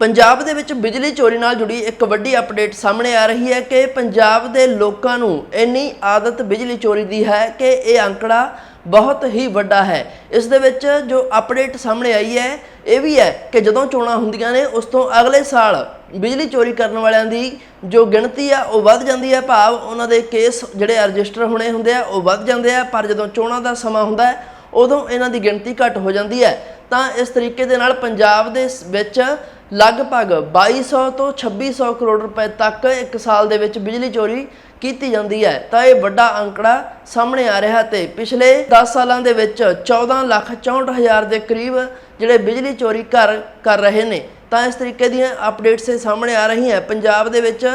ਪੰਜਾਬ ਦੇ ਵਿੱਚ ਬਿਜਲੀ ਚੋਰੀ ਨਾਲ ਜੁੜੀ ਇੱਕ ਵੱਡੀ ਅਪਡੇਟ ਸਾਹਮਣੇ ਆ ਰਹੀ ਹੈ ਕਿ ਪੰਜਾਬ ਦੇ ਲੋਕਾਂ ਨੂੰ ਇੰਨੀ ਆਦਤ ਬਿਜਲੀ ਚੋਰੀ ਦੀ ਹੈ ਕਿ ਇਹ ਅੰਕੜਾ ਬਹੁਤ ਹੀ ਵੱਡਾ ਹੈ। ਇਸ ਦੇ ਵਿੱਚ ਜੋ ਅਪਡੇਟ ਸਾਹਮਣੇ ਆਈ ਹੈ, ਇਹ ਵੀ ਹੈ ਕਿ ਜਦੋਂ ਚੋਣਾਂ ਹੁੰਦੀਆਂ ਨੇ, ਉਸ ਤੋਂ ਅਗਲੇ ਸਾਲ ਬਿਜਲੀ ਚੋਰੀ ਕਰਨ ਵਾਲਿਆਂ ਦੀ ਜੋ ਗਿਣਤੀ ਆ, ਉਹ ਵੱਧ ਜਾਂਦੀ ਹੈ। ਭਾਵ ਉਹਨਾਂ ਦੇ ਕੇਸ ਜਿਹੜੇ ਰਜਿਸਟਰ ਹੋਣੇ ਹੁੰਦੇ ਆ, ਉਹ ਵੱਧ ਜਾਂਦੇ ਆ। ਪਰ ਜਦੋਂ ਚੋਣਾਂ ਦਾ ਸਮਾਂ ਹੁੰਦਾ ਹੈ ਉਦੋਂ ਇਹਨਾਂ ਦੀ ਗਿਣਤੀ ਘੱਟ ਹੋ ਜਾਂਦੀ ਹੈ। ਤਾਂ ਇਸ ਤਰੀਕੇ ਦੇ ਨਾਲ ਪੰਜਾਬ ਦੇ ਵਿੱਚ ਲਗਭਗ 2200 ਤੋਂ 2600 ਕਰੋੜ ਰੁਪਏ ਤੱਕ ਇੱਕ ਸਾਲ ਦੇ ਵਿੱਚ ਬਿਜਲੀ ਚੋਰੀ ਕੀਤੀ ਜਾਂਦੀ ਹੈ। ਤਾਂ ਇਹ ਵੱਡਾ ਅੰਕੜਾ ਸਾਹਮਣੇ ਆ ਰਿਹਾ ਤੇ ਪਿਛਲੇ 10 ਸਾਲਾਂ ਦੇ ਵਿੱਚ 14 ਲੱਖ 64 ਹਜ਼ਾਰ ਦੇ ਕਰੀਬ ਜਿਹੜੇ ਬਿਜਲੀ ਚੋਰੀ ਕਰ ਕਰ ਰਹੇ ਨੇ। ਤਾਂ ਇਸ ਤਰੀਕੇ ਦੀਆਂ ਅਪਡੇਟਸ ਇਹ ਸਾਹਮਣੇ ਆ ਰਹੀਆਂ ਪੰਜਾਬ ਦੇ ਵਿੱਚ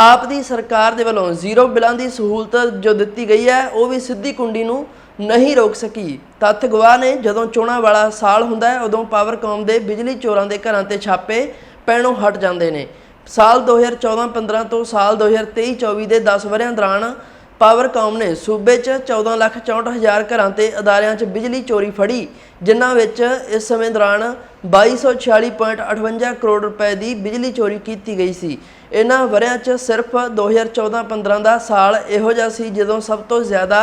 ਆਪ ਦੀ ਸਰਕਾਰ ਦੇ ਵੱਲੋਂ ਜ਼ੀਰੋ ਬਿੱਲਾਂ ਦੀ ਸਹੂਲਤ ਜੋ ਦਿੱਤੀ ਗਈ ਹੈ, ਉਹ ਵੀ ਸਿੱਧੀ ਕੁੰਡੀ ਨੂੰ ਨਹੀਂ ਰੋਕ ਸਕੀ। ਤੱਥ ਗਵਾਹ ਨੇ ਜਦੋਂ ਚੋਣਾਂ ਵਾਲਾ ਸਾਲ ਹੁੰਦਾ ਹੈ, ਉਦੋਂ ਪਾਵਰਕਾਮ ਦੇ ਬਿਜਲੀ ਚੋਰਾਂ ਦੇ ਘਰਾਂ ਤੇ ਛਾਪੇ ਪੈਣੋਂ ਹਟ ਜਾਂਦੇ ਨੇ। ਸਾਲ 2014-15 ਤੋਂ ਸਾਲ 2023-24 ਦੇ 10 ਵਰਿਆਂ ਦੌਰਾਨ ਪਾਵਰਕਾਮ ਨੇ ਸੂਬੇ 'ਚ 14 ਲੱਖ 64 ਹਜ਼ਾਰ ਘਰਾਂ ਤੇ ਅਦਾਰਿਆਂ 'ਚ ਬਿਜਲੀ ਚੋਰੀ ਫੜੀ, ਜਿਨ੍ਹਾਂ ਵਿੱਚ ਇਸ ਸਮੇਂ ਦੌਰਾਨ 2246.58 ਕਰੋੜ ਰੁਪਏ ਦੀ ਬਿਜਲੀ ਚੋਰੀ ਕੀਤੀ ਗਈ ਸੀ। ਇਹਨਾਂ ਵਰਿਆਂ 'ਚ ਸਿਰਫ 2014-15 ਦਾ ਸਾਲ ਇਹੋ ਜਿਹਾ ਸੀ, ਜਦੋਂ ਸਭ ਤੋਂ ਜ਼ਿਆਦਾ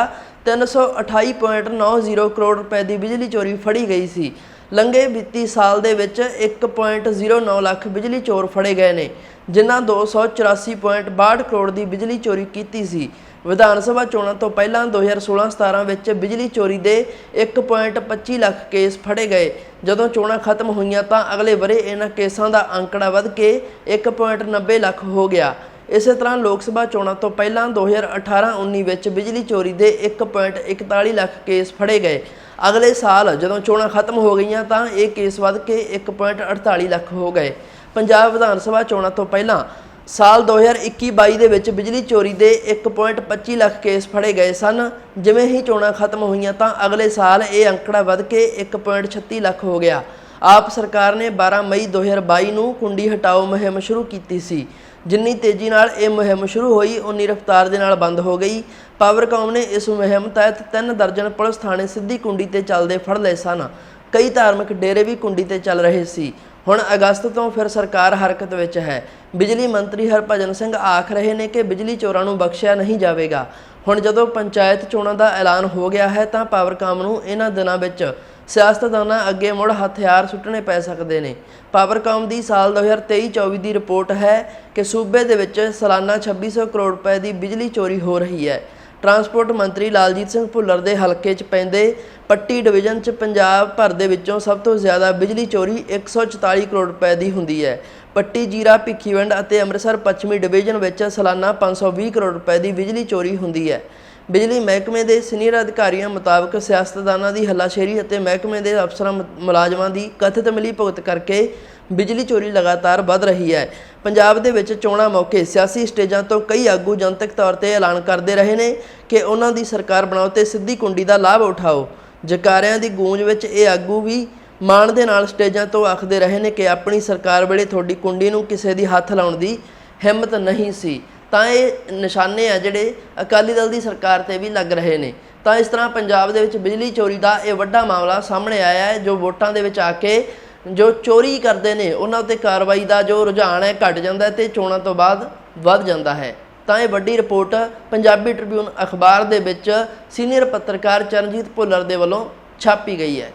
328.90 ਕਰੋੜ ਰੁਪਏ ਦੀ ਬਿਜਲੀ ਚੋਰੀ ਫੜੀ ਗਈ ਸੀ। ਲੰਘੇ ਵਿੱਤੀ ਸਾਲ ਦੇ ਵਿੱਚ 1.09 ਲੱਖ ਬਿਜਲੀ ਚੋਰ ਫੜੇ ਗਏ ਨੇ, ਜਿਨ੍ਹਾਂ 284.62 ਕਰੋੜ ਦੀ ਬਿਜਲੀ ਚੋਰੀ ਕੀਤੀ ਸੀ। ਵਿਧਾਨ ਸਭਾ ਚੋਣਾਂ ਤੋਂ ਪਹਿਲਾਂ 2016-17 ਵਿੱਚ ਬਿਜਲੀ ਚੋਰੀ ਦੇ 1.25 ਲੱਖ ਕੇਸ ਫੜੇ ਗਏ। ਜਦੋਂ ਚੋਣਾਂ ਖਤਮ ਹੋਈਆਂ ਤਾਂ ਅਗਲੇ ਵਰੇ ਇਹਨਾਂ ਕੇਸਾਂ ਦਾ ਅੰਕੜਾ ਵੱਧ ਕੇ 1.90 ਲੱਖ ਹੋ ਗਿਆ। ਇਸੇ ਤਰ੍ਹਾਂ ਲੋਕ ਸਭਾ ਚੋਣਾਂ ਤੋਂ ਪਹਿਲਾਂ 2018-19 ਵਿੱਚ ਬਿਜਲੀ ਚੋਰੀ ਦੇ 1.41 ਲੱਖ ਕੇਸ ਫੜੇ ਗਏ। ਅਗਲੇ ਸਾਲ ਜਦੋਂ ਚੋਣਾਂ ਖਤਮ ਹੋ ਗਈਆਂ ਤਾਂ ਇਹ ਕੇਸ ਵੱਧ ਕੇ 1.48 ਲੱਖ ਹੋ ਗਏ। ਪੰਜਾਬ ਵਿਧਾਨ ਸਭਾ ਚੋਣਾਂ ਤੋਂ ਪਹਿਲਾਂ ਸਾਲ 2021-22 ਦੇ ਵਿੱਚ ਬਿਜਲੀ ਚੋਰੀ ਦੇ 1.25 ਲੱਖ ਕੇਸ ਫੜੇ ਗਏ ਸਨ। ਜਿਵੇਂ ਹੀ ਚੋਣਾਂ ਖਤਮ ਹੋਈਆਂ ਤਾਂ ਅਗਲੇ ਸਾਲ ਇਹ ਅੰਕੜਾ ਵੱਧ ਕੇ 1.36 ਲੱਖ ਹੋ ਗਿਆ। ਆਪ ਸਰਕਾਰ ਨੇ 12 ਮਈ 2022 ਨੂੰ ਕੁੰਡੀ ਹਟਾਓ ਮੁਹਿੰਮ ਸ਼ੁਰੂ ਕੀਤੀ ਸੀ। ਜਿੰਨੀ ਤੇਜ਼ੀ ਨਾਲ ਇਹ ਮੁਹਿੰਮ ਸ਼ੁਰੂ ਹੋਈ ਉਨੀ ਰਫ਼ਤਾਰ ਦੇ ਨਾਲ ਬੰਦ ਹੋ ਗਈ। ਪਾਵਰਕਾਮ ਨੇ ਇਸ ਮੁਹਿੰਮ ਤਹਿਤ ਤਿੰਨ ਦਰਜਨ ਪੁਲਿਸ ਥਾਣੇ ਸਿੱਧੀ ਕੁੰਡੀ ਤੇ ਚੱਲਦੇ ਫੜ ਲਏ ਸਨ। ਕਈ ਧਾਰਮਿਕ ਡੇਰੇ ਵੀ ਕੁੰਡੀ ਤੇ ਚੱਲ ਰਹੇ ਸੀ। ਹੁਣ ਅਗਸਤ ਤੋਂ ਫਿਰ ਸਰਕਾਰ ਹਰਕਤ ਵਿੱਚ ਹੈ। ਬਿਜਲੀ ਮੰਤਰੀ ਹਰਭਜਨ ਸਿੰਘ ਆਖ ਰਹੇ ਨੇ ਕਿ ਬਿਜਲੀ ਚੋਰਾਂ ਨੂੰ ਬਖਸ਼ਿਆ ਨਹੀਂ ਜਾਵੇਗਾ। ਹੁਣ ਜਦੋਂ ਪੰਚਾਇਤ ਚੋਣਾਂ ਦਾ ਐਲਾਨ ਹੋ ਗਿਆ ਹੈ, ਤਾਂ ਪਾਵਰਕਾਮ ਨੂੰ ਇਹਨਾਂ ਦਿਨਾਂ ਵਿੱਚ ਸਿਆਸਤਦਾਨਾਂ ਅੱਗੇ ਮੁੜ ਹਥਿਆਰ ਸੁੱਟਣੇ ਪੈ ਸਕਦੇ ਨੇ। ਪਾਵਰਕਾਮ ਦੀ ਸਾਲ 2023-24 ਦੀ ਰਿਪੋਰਟ ਹੈ ਕਿ ਸੂਬੇ ਦੇ ਵਿੱਚ ਸਾਲਾਨਾ 2600 ਕਰੋੜ ਰੁਪਏ ਦੀ ਬਿਜਲੀ ਚੋਰੀ ਹੋ ਰਹੀ ਹੈ। ਟਰਾਂਸਪੋਰਟ ਮੰਤਰੀ ਲਾਲਜੀਤ ਸਿੰਘ ਭੁੱਲਰ ਦੇ ਹਲਕੇ 'ਚ ਪੈਂਦੇ ਪੱਟੀ ਡਿਵੀਜ਼ਨ 'ਚ ਪੰਜਾਬ ਭਰ ਦੇ ਵਿੱਚੋਂ ਸਭ ਤੋਂ ਜ਼ਿਆਦਾ ਬਿਜਲੀ ਚੋਰੀ 144 ਕਰੋੜ ਰੁਪਏ ਦੀ ਹੁੰਦੀ ਹੈ। ਪੱਟੀ ਜੀਰਾ, ਭਿੱਖੀਵੰਡ ਅਤੇ ਅੰਮ੍ਰਿਤਸਰ ਪੱਛਮੀ ਡਿਵੀਜ਼ਨ ਵਿੱਚ ਸਾਲਾਨਾ 520 ਕਰੋੜ ਰੁਪਏ ਦੀ ਬਿਜਲੀ ਚੋਰੀ ਹੁੰਦੀ ਹੈ। ਬਿਜਲੀ ਮਹਿਕਮੇ ਦੇ ਸੀਨੀਅਰ ਅਧਿਕਾਰੀਆਂ ਮੁਤਾਬਕ ਸਿਆਸਤਦਾਨਾਂ ਦੀ ਹੱਲਾਸ਼ੇਰੀ ਅਤੇ ਮਹਿਕਮੇ ਦੇ ਅਫਸਰਾਂ ਮੁਲਾਜ਼ਮਾਂ ਦੀ ਕਥਿਤ ਮਿਲੀ ਭੁਗਤ ਕਰਕੇ ਬਿਜਲੀ ਚੋਰੀ ਲਗਾਤਾਰ ਵੱਧ ਰਹੀ ਹੈ। ਪੰਜਾਬ ਦੇ ਵਿੱਚ ਚੋਣਾਂ ਮੌਕੇ ਸਿਆਸੀ ਸਟੇਜਾਂ ਤੋਂ ਕਈ ਆਗੂ ਜਨਤਕ ਤੌਰ ਤੇ ਐਲਾਨ ਕਰਦੇ ਰਹੇ ਨੇ ਕਿ ਉਹਨਾਂ ਦੀ ਸਰਕਾਰ ਬਣਾਓ ਤੇ ਸਿੱਧੀ ਕੁੰਡੀ ਦਾ ਲਾਭ ਉਠਾਓ। ਜਕਾਰਿਆਂ ਦੀ ਗੂੰਜ ਵਿੱਚ ਇਹ ਆਗੂ ਵੀ ਮਾਣ ਦੇ ਨਾਲ ਸਟੇਜਾਂ ਤੋਂ ਆਖਦੇ ਰਹੇ ਨੇ ਕਿ ਆਪਣੀ ਸਰਕਾਰ ਵੇਲੇ ਤੁਹਾਡੀ ਕੁੰਡੀ ਨੂੰ ਕਿਸੇ ਦੀ ਹੱਥ ਲਾਉਣ ਦੀ ਹਿੰਮਤ ਨਹੀਂ ਸੀ। ਤਾਂ ਇਹ ਨਿਸ਼ਾਨੇ ਆ ਜਿਹੜੇ ਅਕਾਲੀ ਦਲ ਦੀ ਸਰਕਾਰ ਤੇ ਵੀ ਲੱਗ ਰਹੇ ਨੇ। ਤਾਂ ਇਸ ਤਰ੍ਹਾਂ ਪੰਜਾਬ ਦੇ ਵਿੱਚ ਬਿਜਲੀ ਚੋਰੀ ਦਾ ਇਹ ਵੱਡਾ ਮਾਮਲਾ ਸਾਹਮਣੇ ਆਇਆ ਹੈ, ਜੋ ਵੋਟਾਂ ਦੇ ਵਿੱਚ ਆ ਕੇ ਜੋ ਚੋਰੀ ਕਰਦੇ ਨੇ, ਉਹਨਾਂ ਉੱਤੇ ਕਾਰਵਾਈ ਦਾ ਜੋ ਰੁਝਾਨ ਹੈ ਘਟ ਜਾਂਦਾ ਹੈ ਤੇ ਚੋਣਾਂ ਤੋਂ ਬਾਅਦ ਵੱਧ ਜਾਂਦਾ ਹੈ। ਤਾਂ ਇਹ ਵੱਡੀ ਰਿਪੋਰਟ ਪੰਜਾਬੀ ਟ੍ਰਿਬਿਊਨ ਅਖਬਾਰ ਦੇ ਵਿੱਚ ਸੀਨੀਅਰ ਪੱਤਰਕਾਰ ਚਰਨਜੀਤ ਭੁੱਲਰ ਦੇ ਵੱਲੋਂ ਛਾਪੀ ਗਈ ਹੈ।